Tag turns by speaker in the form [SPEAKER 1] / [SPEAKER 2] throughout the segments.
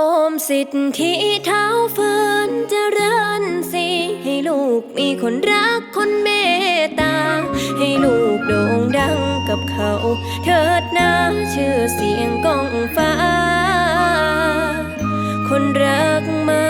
[SPEAKER 1] อมสิทธิเท้าฟื้นเจริญสีให้ลูกมีคนรักคนเมตตา ให้ลูกโด่งดังกับเขา เถิดนะชื่อเสียงก้องฟ้า คนรักมา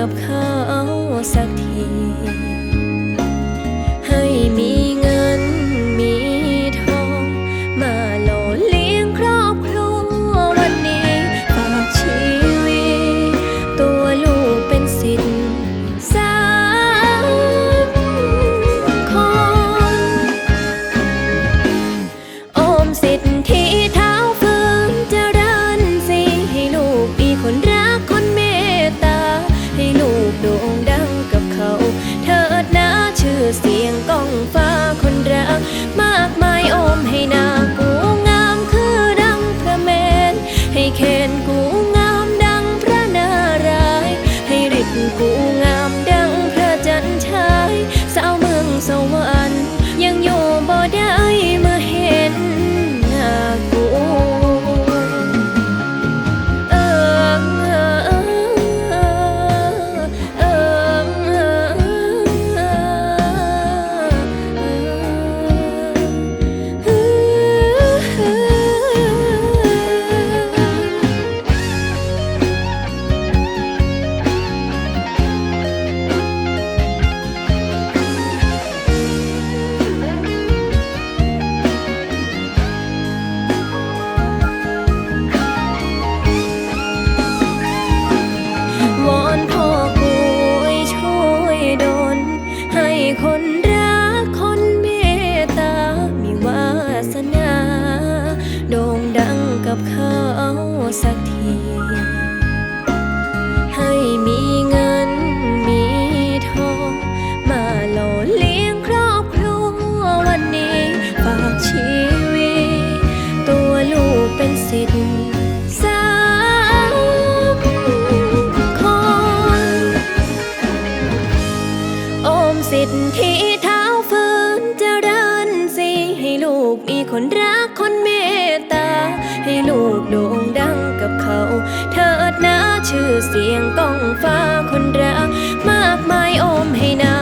[SPEAKER 1] กับเขาสักที เสียงก้องฟ้าคนรัก มสิทธิเท้าฟื้นเจริญสีให้ลูกมีคนรักคนเมตตา ให้ลูกโด่งดังกับเขา เถิดนะชื่อเสียงก้องฟ้าคนรัก มากมายโอมให้นา